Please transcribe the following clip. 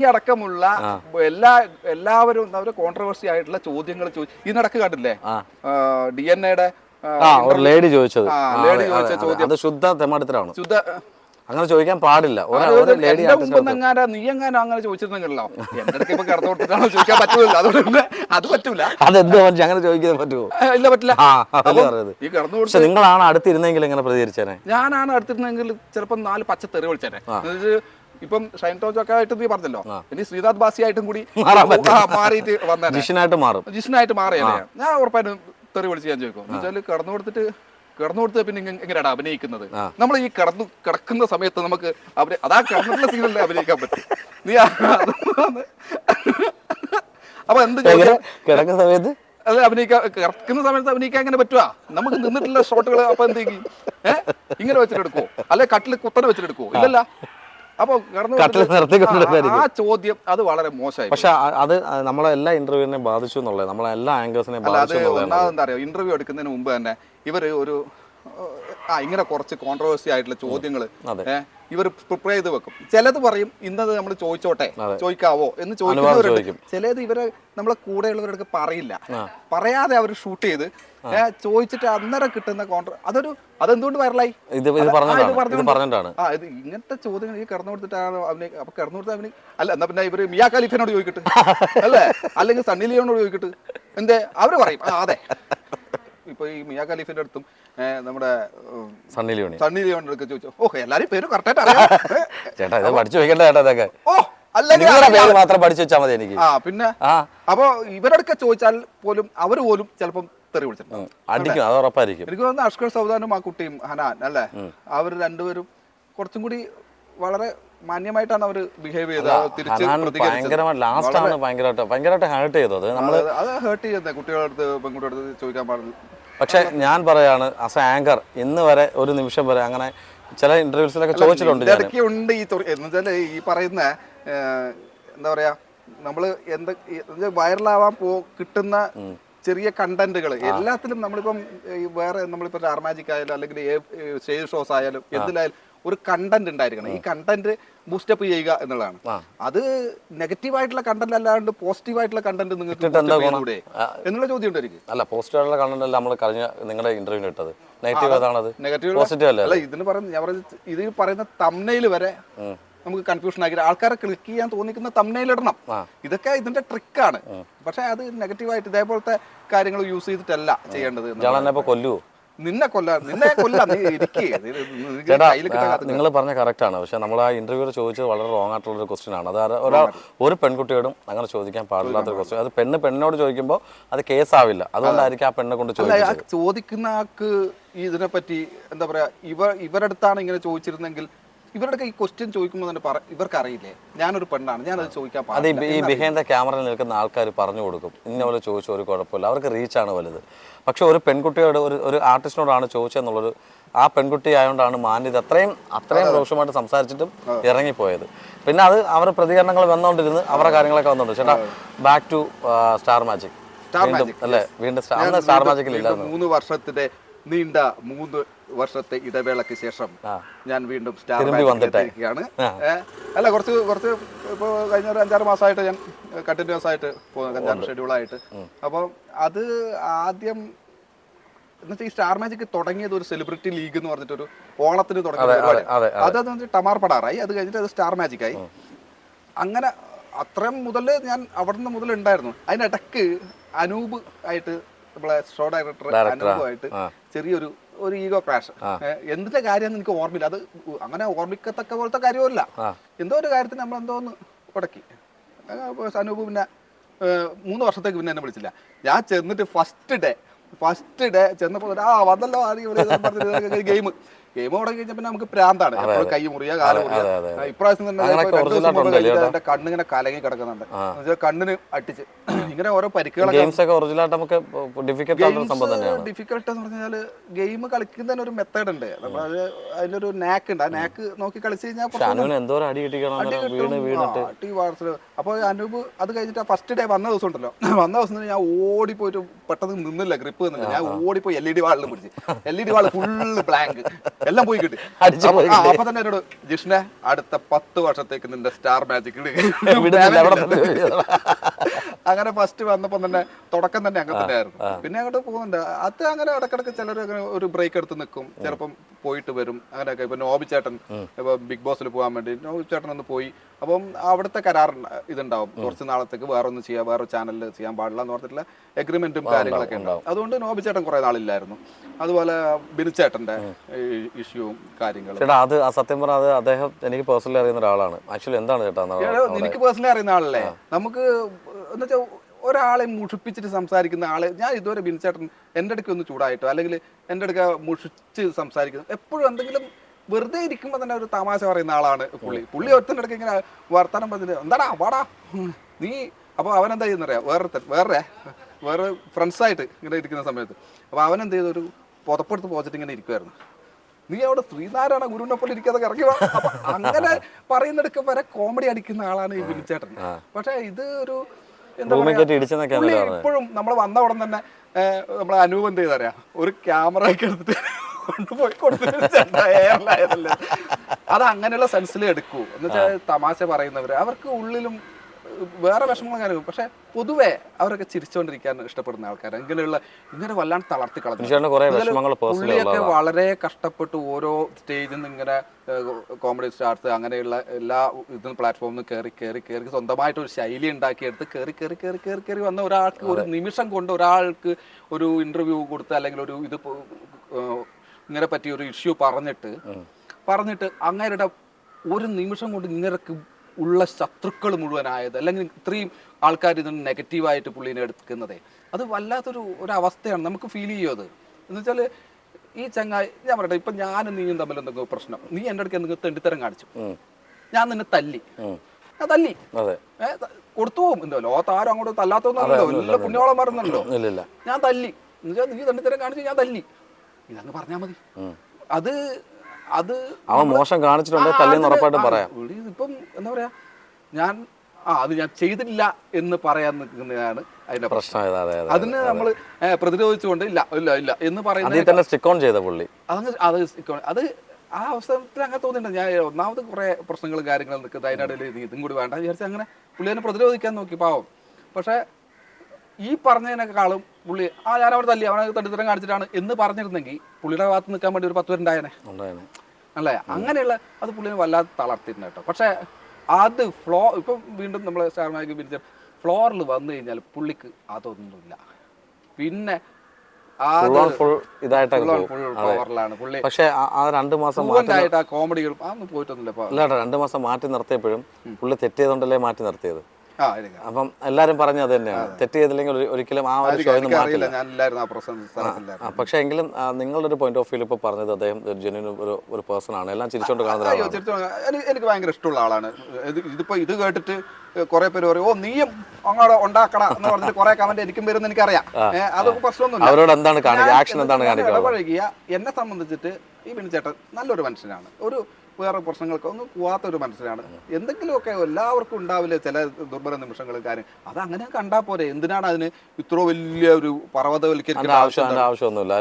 ഈ അടക്കമുള്ള എല്ലാ എല്ലാവരും അവർ കോൺട്രവേഴ്സി ആയിട്ടുള്ള ചോദ്യങ്ങൾ ചോദിച്ചു ഈ നടക്ക് കണ്ടില്ലേ. ഡി എൻ എയുടെ ഒരു ലേഡി ചോദിച്ചത്. അതെ, ചോദിച്ച ചോദ്യം. അത് ശുദ്ധ തെമാടത്തിലാണ് ശുദ്ധ അങ്ങനെ ചോദിക്കാൻ പാടില്ല. ലേഡി എന്റെ നീ എങ്ങാനോ അങ്ങനെ ചോദിച്ചിരുന്നെങ്കിലോ? എന്റെ അടുത്ത് ഇപ്പൊ കിടന്നു കൊടുത്തിട്ടാണോ ചോദിക്കാൻ പറ്റൂല അതുകൊണ്ട് അത് പറ്റൂല. അതെന്ത് മനുഷ്യ അങ്ങനെ ചോദിക്കാൻ പറ്റുമോ ഇല്ല പറ്റില്ല. ഈ കിടന്നു കൊടുത്ത് നിങ്ങളാണ് അടുത്തിരുന്നെങ്കിൽ ഇങ്ങനെ പ്രതികരിച്ചേനെ? ഞാനാണ് അടുത്തിരുന്നെങ്കിൽ ചിലപ്പോൾ നാല് പച്ച തെറി വിളിച്ചേനെ. ഇപ്പം ഷൈൻ ടോജൊക്കെ ആയിട്ട് നീ പറഞ്ഞല്ലോ. ഇനി ശ്രീനാഥ് ബാസി ആയിട്ടും കൂടി മാറിയിട്ട് വന്നേ ജിഷനായിട്ട് മാറും. ജിഷനായിട്ട് മാറിയല്ലേ? ഞാൻ ഉറപ്പായിട്ടും തെറി വിളിച്ച് ഞാൻ ചോദിക്കും. കടന്നു കിടന്നു കൊടുത്തിട്ട് കിടന്നു കൊടുത്ത് പിന്നെ എങ്ങനെയാണ് അഭിനയിക്കുന്നത്? നമ്മൾ ഈ കിടന്നു കിടക്കുന്ന സമയത്ത് നമുക്ക് അവർ അതാ കിടന്നിട്ടുള്ള സീനല്ലേ അഭിനയിക്കാൻ പറ്റും. നീ അപ്പൊ എന്ത് കിടക്കുന്ന സമയത്ത്? അത് അഭിനയിക്കാൻ കിടക്കുന്ന സമയത്ത് അഭിനയിക്കാൻ എങ്ങനെ പറ്റുക നമുക്ക് നിന്നിട്ടുള്ള ഷോട്ടുകൾ അപ്പൊ എന്ത് ചെയ്യും? ഏഹ് ഇങ്ങനെ വെച്ചിട്ടെടുക്കോ അല്ലെ കട്ടിൽ കുത്തനെ വെച്ചിട്ടെടുക്കോ ഇല്ലല്ല. അപ്പൊ കിടന്നു കട്ടിൽ കൊടുത്തിട്ട് നിർത്തിക്കൊണ്ടിരുന്നായിരിക്കും. ആ- ചോദ്യം അത് വളരെ മോശമായി പക്ഷെ അത് നമ്മളെ എല്ലാ ഇന്റർവ്യൂവിനെ ബാധിച്ചു എന്നുള്ളത് നമ്മളെ എല്ലാ ആങ്കേഴ്സിനെ ബാധിച്ചു എന്താ അറിയോ? ഇന്റർവ്യൂ എടുക്കുന്നതിന് മുമ്പ് തന്നെ ഇവർ ഒരു ആ ഇങ്ങനെ കുറച്ച് കോൺട്രവേഴ്സി ആയിട്ടുള്ള ചോദ്യങ്ങൾ അതെ. ഇവർ പ്രിപ്പയർ ചെയ്ത് വെക്കും. ചിലത് പറയും ഇന്നത് നമ്മൾ ചോദിച്ചോട്ടെ. ചോദിക്കാവോ? എന്ന് ചോദിക്കുന്നവരുണ്ട്. ചോദിക്കും. ചിലത് ഇവരെ നമ്മളെ കൂടെയുള്ളവരുടെ പറയില്ല. പറയാതെ അവർ ഷൂട്ട് ചെയ്ത് ചോദിച്ചിട്ട് അന്നേരം കിട്ടുന്ന കോൺട്ര അതൊരു അതെന്തുകൊണ്ട് വൈറലായി? ആ ഇത് ഇങ്ങനത്തെ ചോദ്യങ്ങൾ ഈ കിടന്നു കൊടുത്തിട്ടാണ് അവന് അപ്പൊ കിടന്നു കൊടുത്ത അവന് അല്ല എന്നാ പിന്നെ ഇവർ മിയാ ഖലീഫിനോട് ചോദിക്കട്ടെ. അല്ലേ? അല്ലെങ്കിൽ സണ്ണി ലിയോനോട് ചോദിക്കട്ടെ. എന്തേ? അവർ പറയും. അതെ. ഇപ്പൊ ഈ മിയാ ഖലീഫിന്റെ അടുത്തും നമ്മുടെ സണ്ണി ലിയോണി. സണ്ണി ലിയോണിന്റെ അടുത്ത് ചോദിച്ചു. ഓ എല്ലാരും പേര് കറക്റ്റ് ആയിട്ട് ചേട്ടാ ഇത് പഠിച്ചു വെക്കണ്ട ചേട്ടാ ഇതൊക്കെ. ഓ പേര് മാത്രം പഠിച്ചു വെച്ചാൽ മതി എനിക്ക്. ആ പിന്നെ അപ്പൊ ഇവരൊക്കെ ചോദിച്ചാൽ പോലും അവർ പോലും ചിലപ്പം തെറി വിളിച്ചിട്ടുണ്ടാവും അടിക്കും അത് ഉറപ്പായിരിക്കും. എനിക്ക് തോന്നുന്നു അഷ്കർ സൗദാനും ആ കുട്ടിയും ഹനാൻ അല്ലേ? അവർ രണ്ടുപേരും കുറച്ചും കൂടി വളരെ മാന്യമായിട്ടാണ് അവർ ബിഹേവ് ചെയ്തത്. ഭയങ്കരമായിട്ട് ലാസ്റ്റ് ആണ് ഭയങ്കരമായിട്ട് ഭയങ്കരമായിട്ട് ഹേർട്ട് ചെയ്തത്. നമ്മൾ അത് ഹേർട്ട് ചെയ്യുന്നത് കുട്ടികളുടെ അടുത്ത് പെൺകുട്ടിയുടെ അടുത്ത് ചോദിക്കാൻ പാടില്ല. പക്ഷെ ഞാൻ പറയാണ് ആസ് എ ആങ്കർ ഇന്ന് വരെ ഒരു നിമിഷം വരെ അങ്ങനെ ചില ഇന്റർവ്യൂസിലൊക്കെ ചോദിച്ചിട്ടുണ്ട് ഇടയ്ക്ക് ഉണ്ട് ഈ തൊറി- എന്ന് വെച്ചാൽ ഈ പറയുന്ന എന്താ പറയാ നമ്മൾ എന്ത് വൈറലാവാൻ പോ കിട്ടുന്ന ചെറിയ കണ്ടന്റുകൾ എല്ലാത്തിലും നമ്മളിപ്പം വേറെ നമ്മളിപ്പോ ആർമാജിക് മാജിക് ആയാലും അല്ലെങ്കിൽ സ്റ്റേജ് ഷോസ് ആയാലും എന്തിലായാലും ഒരു കണ്ടന്റ് ഉണ്ടായിരിക്കണം. ഈ കണ്ടന്റ് ബൂസ്റ്റപ്പ് ചെയ്യുക എന്നുള്ളതാണ്. അത് നെഗറ്റീവ് ആയിട്ടുള്ള കണ്ടന്റ് അല്ലാണ്ട് പോസിറ്റീവ് ആയിട്ടുള്ള കണ്ടന്റ് നിങ്ങൾക്ക്. എന്നുള്ള ചോദ്യം ഉണ്ട് എനിക്ക്. അല്ല പോസിറ്റീവായിട്ടുള്ള കണ്ടന്റ് അല്ല നമ്മൾ കഴിഞ്ഞ നിങ്ങളുടെ ഇന്റർവ്യൂ ഇട്ടത്. നെഗറ്റീവ് അതാണത് നെഗറ്റീവ് പോസിറ്റീവ് അല്ല ഇതിന് പറയുന്ന ഞാൻ പറയുന്നത് ഇത് പറയുന്ന തമ്മനയിൽ വരെ നമുക്ക് കൺഫ്യൂഷൻ ആക്കി ആൾക്കാരെ ക്ലിക്ക് ചെയ്യാൻ തോന്നിക്കുന്ന ആ. ഇതൊക്കെ ഇതിന്റെ ട്രിക്കാണ് പക്ഷെ അത് നെഗറ്റീവായിട്ട് ഇതേപോലത്തെ കാര്യങ്ങൾ യൂസ് ചെയ്തിട്ടല്ല ചെയ്യേണ്ടത് കൊല്ലുവോ? നിന്നെ കൊല്ല നിന്നെ കൊല്ല. നീ ചേട്ടാ നിങ്ങൾ പറഞ്ഞ കറക്റ്റ് ആണ്. പക്ഷെ നമ്മൾ ആ ഇന്റർവ്യൂവിൽ ചോദിച്ചത് വളരെ റോങ് ആയിട്ടുള്ള ഒരു ക്വസ്റ്റ്യൻ ആണ്. അത് ഒരാൾ ഒരു പെൺകുട്ടിയോടും അങ്ങനെ ചോദിക്കാൻ പാടില്ലാത്ത ഒരു ക്വസ്റ്റ്യൻ അത് പെണ്ണ് പെണ്ണിനോട് ചോദിക്കുമ്പോൾ അത് കേസാവില്ല. അതുകൊണ്ടായിരിക്കും ആ പെണ്ണെ കൊണ്ട് ആ ചോദിക്കുന്ന ആൾക്ക് ഇതിനെ പറ്റി എന്താ പറയാ ഇവ ഇവരടുത്താണ് ഇങ്ങനെ ചോദിച്ചിരുന്നെങ്കിൽ ഇവരുടെ ഈ ക്വസ്റ്റ്യൻ ചോദിക്കുമ്പോൾ തന്നെ പറ ഇവർക്ക് അറിയില്ലേ ഞാനൊരു പെണ്ണാണ് ഞാനത് ചോദിക്കാൻ അത് ഈ പാടില്ല. ഈ ബിഹൈൻഡ് ദ ക്യാമറയിൽ നിൽക്കുന്ന ആൾക്കാർ പറഞ്ഞു കൊടുക്കും. ഇന്ന പോലെ ചോദിച്ചു ഒരു കുഴപ്പമില്ല. അവർക്ക് റീച്ചാണ് വലുത്. പക്ഷെ ഒരു പെൺകുട്ടിയോട് ഒരു ഒരു ആർട്ടിസ്റ്റിനോടാണ് ചോദിച്ചതെന്നുള്ളൊരു ആ പെൺകുട്ടി ആയതുകൊണ്ടാണ് മാന്യത അത്രയും അത്രയും രോഷമായിട്ട് സംസാരിച്ചിട്ടും ഇറങ്ങിപ്പോയത്. പിന്നെ അത് അവരുടെ പ്രതികരണങ്ങൾ വന്നുകൊണ്ടിരുന്ന് അവരുടെ കാര്യങ്ങളൊക്കെ വന്നുകൊണ്ട് ചേട്ടാ back to star magic Star വീണ്ടും Magic, അല്ലേ? വീണ്ടും സ്റ്റാർ സ്റ്റാർ വീണ്ടും- മാജിക്കിൽ വീണ്ടും മൂന്ന് വർഷത്തിന്റെ നീണ്ട മൂന്ന് വർഷത്തെ ഇടവേളക്ക് ശേഷം ഞാൻ വീണ്ടും സ്റ്റാർ അല്ല കുറച്ച് കുറച്ച് ഇപ്പോൾ കഴിഞ്ഞ ഒരു അഞ്ചാറ് മാസമായിട്ട് ഞാൻ കണ്ടിന്യൂസ് ആയിട്ട് പോകുന്നു അഞ്ചാറ് ഷെഡ്യൂളായിട്ട് അപ്പോൾ അത് ആദ്യം എന്നുവെച്ചാൽ ഈ സ്റ്റാർ മാജിക് തുടങ്ങിയത് ഒരു സെലിബ്രിറ്റി ലീഗ് എന്ന് പറഞ്ഞിട്ട് ഒരു ഓണത്തിന് തുടങ്ങിയ അതെ, വന്നിട്ട് ടമാർ പടാറായി. അത് കഴിഞ്ഞിട്ട് അത് സ്റ്റാർ മാജിക് ആയി. അങ്ങനെ അത്രയും മുതൽ ഞാൻ അവിടുന്ന് മുതൽ ഉണ്ടായിരുന്നു അതിനിടക്ക് അനൂപ് ആയിട്ട് നമ്മളെ ഷോ ഡയറക്ടർ അനുഭവമായിട്ട് ചെറിയൊരു ഒരു ഈഗോ ക്രാഷ് എന്തിന്റെ കാര്യം എനിക്ക് ഓർമ്മയില്ല. അത് അങ്ങനെ ഓർമ്മിക്കത്തക്ക പോലത്തെ കാര്യമല്ല എന്തോ ഒരു കാര്യത്തിന് നമ്മൾ എന്തോ ഒന്ന് ഉടക്കി. അനൂപ് പിന്നെ മൂന്ന് വർഷത്തേക്ക് പിന്നെ എന്നെ വിളിച്ചില്ല. ഞാൻ ചെന്നിട്ട് ഫസ്റ്റ് ഡേ ഫസ്റ്റ് ഡേ ചെന്നപ്പോൾ ആ വന്നല്ലോ ആദ്യം ഗെയിം ഗെയിം തുടങ്ങി കഴിഞ്ഞാൽ പിന്നെ നമുക്ക് പ്രാന്താണ്. എപ്പോഴും കൈ മുറിയ കാലം മുറിയ. ഇപ്രാവശ്യം തന്നെ കണ്ണിങ്ങനെ കലങ്ങി കിടക്കുന്നുണ്ട്. കണ്ണിന് അട്ടിച്ച് ഇങ്ങനെ ഓരോ പരിക്കുകളൊക്കെ ഡിഫിക്കൽട്ട് എന്ന് പറഞ്ഞാൽ ഗെയിം കളിക്കുന്നതിന് ഒരു മെത്തേഡ് ഉണ്ട്. നമ്മളത് അതിനൊരു നാക്ക് ഉണ്ട്. ആ നാക്ക് നോക്കി കളിച്ചു കഴിഞ്ഞാൽ അടി കിട്ടും. വീണ് അടി വാർത്തൽ. അപ്പൊ അനൂപ് അത് കഴിഞ്ഞിട്ട് ഫസ്റ്റ് ഡേ വന്ന ദിവസം ഉണ്ടല്ലോ. വന്ന ദിവസം ഞാൻ ഓടിപ്പോയിട്ട് പെട്ടെന്ന് നിന്നില്ല ഗ്രിപ്പ് നിന്നില്ല. ഞാൻ ഓടിപ്പോയി എൽ ഇ ഡി വാളിൽ പിടിച്ച്. L E D wall full blank എല്ലാം പോയി കിട്ടി. അപ്പൊ തന്നെ എന്നോട് ജിഷ്ണെ അടുത്ത പത്ത് വർഷത്തേക്ക് നിന്റെ സ്റ്റാർ മാജിക് വിടുന്നില്ല, അവിടെ തന്നെ വിടുന്നില്ല. അങ്ങനെ ഫസ്റ്റ് വന്നപ്പോ തന്നെ തുടക്കം തന്നെ അങ്ങനെ തന്നെ ആയിരുന്നു പിന്നെ അങ്ങോട്ട് പോകുന്നുണ്ട്. അത് അങ്ങനെ ഇടക്കിടക്ക് ചിലർ അങ്ങനെ ഒരു ബ്രേക്ക് എടുത്ത് നിൽക്കും. ചിലപ്പം പോയിട്ട് വരും. അങ്ങനെയൊക്കെ. ഇപ്പൊ നോബി ചേട്ടൻ ഇപ്പൊ ബിഗ് ബോസിൽ പോകാൻ വേണ്ടി നോബി ചേട്ടൻ ഒന്ന് പോയി. അപ്പം അവിടുത്തെ കരാർ ഇതുണ്ടാവും. കുറച്ച് നാളത്തേക്ക് വേറെ ഒന്ന് ചെയ്യാം വേറെ ചാനലിൽ ചെയ്യാൻ പാടില്ല എന്ന് പറഞ്ഞിട്ടുള്ള എഗ്രിമെന്റും കാര്യങ്ങളൊക്കെ ഉണ്ടാവും അതുകൊണ്ട് നോബി ചേട്ടൻ കുറെ നാളില്ലായിരുന്നു. അതുപോലെ ബിനുചേട്ടന്റെ ഇഷ്യൂവും കാര്യങ്ങളും. ചേട്ടാ അത് ആ സത്യം പറഞ്ഞാൽ അത് അദ്ദേഹം എനിക്ക് പേഴ്സണലി അറിയുന്ന ഒരാളാണ്. ആക്ച്വലി എന്താണ് ചേട്ടാ എനിക്ക് പേഴ്സണലി അറിയുന്ന ആളല്ലേ? നമുക്ക് എന്ന് വെച്ചാൽ ഒരാളെ മുഷിപ്പിച്ചിട്ട് സംസാരിക്കുന്ന ആളെ ഞാൻ ഇതുവരെ ബിൻചേട്ടൻ എന്റെ അടുക്ക ഒന്ന് ചൂടായിട്ടോ? അല്ലെങ്കിൽ എന്റെ അടുക്ക മുഷിച്ച് സംസാരിക്കുന്നു. എപ്പോഴും എന്തെങ്കിലും വെറുതെ ഇരിക്കുമ്പോൾ തന്നെ ഒരു തമാശ പറയുന്ന ആളാണ് പുള്ളി. പുള്ളി ഒരുത്തന്റെ അടുക്ക ഇങ്ങനെ വർത്തമാനം പറഞ്ഞിട്ട് എന്താടാ വാടാ നീ അപ്പോൾ അവൻ എന്താ ചെയ്യുന്നറിയാം? വേറെ വേറെ വേറെ ഫ്രണ്ട്സായിട്ട് ഇങ്ങനെ ഇരിക്കുന്ന സമയത്ത്. അപ്പോൾ അവൻ എന്ത് ചെയ്തു? ഒരു പുതപ്പെടുത്ത് പോച്ചിട്ട് ഇങ്ങനെ ഇരിക്കുമായിരുന്നു നീ അവിടെ ശ്രീനാരായണ ഗുരുവിനെ പോലെ ഇരിക്കാതെ ഇറങ്ങി അങ്ങനെ പറയുന്നിടക്ക് വരെ കോമഡി അടിക്കുന്ന ആളാണ് ഈ വിനിച്ചേട്ടൻ പക്ഷേ ഇത് ഒരു ഇപ്പോഴും നമ്മൾ വന്ന ഉടൻ തന്നെ നമ്മൾ അനുഭവം എന്ത് ചെയ്തറിയാം ഒരു ക്യാമറ ഒക്കെ എടുത്തിട്ട് കൊണ്ടുപോയി കൊടുത്തില്ല അത് അങ്ങനെയുള്ള സെൻസിൽ എടുക്കൂ. എന്ന് വെച്ചാൽ തമാശ പറയുന്നവര് അവർക്ക് ഉള്ളിലും വേറെ വിഷമങ്ങളും കാര്യങ്ങളും പക്ഷെ പൊതുവെ അവരൊക്കെ ചിരിച്ചുകൊണ്ടിരിക്കാൻ ഇഷ്ടപ്പെടുന്ന ആൾക്കാർ ഇങ്ങനെയുള്ള ഇങ്ങനെ വല്ലാണ്ട് തളർത്തി കളഞ്ഞു പുള്ളിയൊക്കെ വളരെ കഷ്ടപ്പെട്ട് ഓരോ സ്റ്റേജിൽ നിന്ന് ഇങ്ങനെ കോമഡി സ്റ്റാർസ് അങ്ങനെയുള്ള എല്ലാ ഇതും പ്ലാറ്റ്ഫോമിൽ നിന്ന് കയറി കയറി കയറി സ്വന്തമായിട്ട് ഒരു ശൈലി ഉണ്ടാക്കിയെടുത്ത് കയറി കയറി കയറി കയറി കയറി വന്ന ഒരാൾക്ക് ഒരു നിമിഷം കൊണ്ട് ഒരാൾക്ക് ഒരു ഇന്റർവ്യൂ കൊടുത്ത് അല്ലെങ്കിൽ ഒരു ഇത് ഇങ്ങനെ പറ്റിയ ഒരു ഇഷ്യൂ പറഞ്ഞിട്ട് പറഞ്ഞിട്ട് അങ്ങേരുടെ ഒരു നിമിഷം കൊണ്ട് ഇങ്ങനെയൊക്കെ ഉള്ള ശത്രുക്കൾ മുഴുവനായത് അല്ലെങ്കിൽ ഇത്രയും ആൾക്കാർ ഇതിന് നെഗറ്റീവായിട്ട് പുള്ളീനെ എടുക്കുന്നതേ. അത് വല്ലാത്തൊരു ഒരു അവസ്ഥയാണ് നമുക്ക് ഫീൽ ചെയ്യും അത്? എന്ന് വെച്ചാൽ ഈ ചങ്ങായി ഞാൻ പറയട്ടെ ഇപ്പൊ ഞാനും നീയും തമ്മിൽ എന്തെങ്കിലും പ്രശ്നം. നീ എന്റെ അടുക്ക് എന്തെങ്കിലും തെണ്ടിത്തരം കാണിച്ചു. ഞാൻ നിന്നെ തല്ലി. ഞാൻ തല്ലി. കൊടുത്തു പോകും എന്തോ ലോകത്ത് ആരും അങ്ങോട്ട് തല്ലാത്തൊന്നുമല്ലോ എല്ലാ പുണ്യോളം ഇല്ലില്ല ഞാൻ തല്ലി. എന്നുവെച്ചാൽ നീ തെണ്ടിത്തരം കാണിച്ചു ഞാൻ തല്ലി. ഇതങ്ങ് പറഞ്ഞാൽ മതി. അത് അത് അവൻ മോശം കാണിച്ചിട്ടുണ്ട് തല്ലിന്ന് അതിന് പറയാം. ഇപ്പം എന്താ പറയാ ഞാൻ ആ അത് ഞാൻ ചെയ്തിട്ടില്ല എന്ന് പറയാൻ നിൽക്കുന്നതാണ് അതിന്റെ പ്രശ്നം. പ്രശ്നം അതെ അതെ അതിന് നമ്മൾ പ്രതിരോധിച്ചുകൊണ്ട് ഇല്ല ഇല്ല ഇല്ല എന്ന് പറയുന്നത് സ്റ്റിക്ക് ഓൺ ചെയ്ത പുള്ളി. അതങ്ങ് അത് അത് ആ അവസരത്തിൽ അങ്ങനെ തോന്നിയിട്ടുണ്ട്. ഞാൻ ഒന്നാമത് കുറെ പ്രശ്നങ്ങളും കാര്യങ്ങളും നിൽക്കുന്നത് അതിനിടയിൽ ഇതും കൂടി വേണ്ട വിചാരിച്ച് അങ്ങനെ പുള്ളി അതിനെ പ്രതിരോധിക്കാൻ നോക്കി പാവം. പക്ഷെ ഈ പറഞ്ഞതിനേക്കാളും പുള്ളി ആ ഞാൻ അവിടെ തല്ലി അവനെ തടിത്തരം കാണിച്ചിട്ടാണ് എന്ന് പറഞ്ഞിരുന്നെങ്കിൽ പുള്ളിയുടെ ഭാഗത്ത് നിൽക്കാൻ വേണ്ടി ഒരു പത്ത് പേരുണ്ടായനെ. അല്ലേ? അങ്ങനെയുള്ള അത് പുള്ളിനെ വല്ലാതെ തളർത്തിരുന്നു കേട്ടോ. പക്ഷെ അത് ഫ്ലോ ഇപ്പം വീണ്ടും നമ്മൾ സ്റ്റാർ മാജിക് പിരിച്ച ഫ്ലോറിൽ വന്നു കഴിഞ്ഞാൽ പുള്ളിക്ക് അതൊന്നുമില്ല. പിന്നെ പക്ഷേ ആ- രണ്ട് മാസം പോയിട്ടൊന്നുമില്ല രണ്ട് മാസം മാറ്റി നിർത്തിയപ്പോഴും പുള്ളി തെറ്റിയതുകൊണ്ടല്ലേ മാറ്റി നിർത്തിയത്? അപ്പം എല്ലാരും പറഞ്ഞു അത്. തന്നെയാണ് തെറ്റ് ചെയ്തില്ലെങ്കിൽ ഒരിക്കലും ആ ഒരു ഷോയിൽ നിന്ന് മാറ്റില്ല. ആ, എങ്കിലും നിങ്ങളുടെ ഒരു പോയിന്റ് ഓഫ് വ്യൂ ഇപ്പോൾ പറഞ്ഞത് അദ്ദേഹം ജെന്യൂൻ ഒരു ഒരു പേഴ്സൺ ആണ്. എല്ലാം ചിരിച്ചോണ്ട് കാണുന്ന എനിക്ക് ഭയങ്കര ഇഷ്ടമുള്ള ആളാണ്. ഇത് ഇതിപ്പോ ഇത് കേട്ടിട്ട് കുറെ പേര് പറയും ഓ നീയും അങ്ങോട്ട് ഉണ്ടാക്കണ എന്ന് പറഞ്ഞിട്ട് കുറെ കമന്റ് എനിക്കും വരുന്ന എനിക്കറിയാം. അതൊക്കെ പ്രശ്നമൊന്നും അവരോട് എന്താണ് കാണിക്കുക ആക്ഷൻ എന്താണ് കാണിക്കുക? ഇടപഴകിയ എന്നെ സംബന്ധിച്ചിട്ട് ഈ ബിനിച്ചേട്ടൻ നല്ലൊരു മനുഷ്യനാണ്. ഒരു വേറെ പ്രശ്നങ്ങൾക്ക് ഒന്നും പോവാത്ത ഒരു മനുഷ്യനാണ് എന്തെങ്കിലുമൊക്കെ എല്ലാവർക്കും ഉണ്ടാവില്ല ചില ദുർബല നിമിഷങ്ങളും കാര്യം. അത് അങ്ങനെ കണ്ടാൽ പോരെ. എന്തിനാണ് അതിന് ഇത്ര വലിയ ഒരു പർവതവൽക്കരിക്കുന്ന പർവതവൽക്കരിക്കേണ്ട ആവശ്യം ആവശ്യമൊന്നുമില്ല.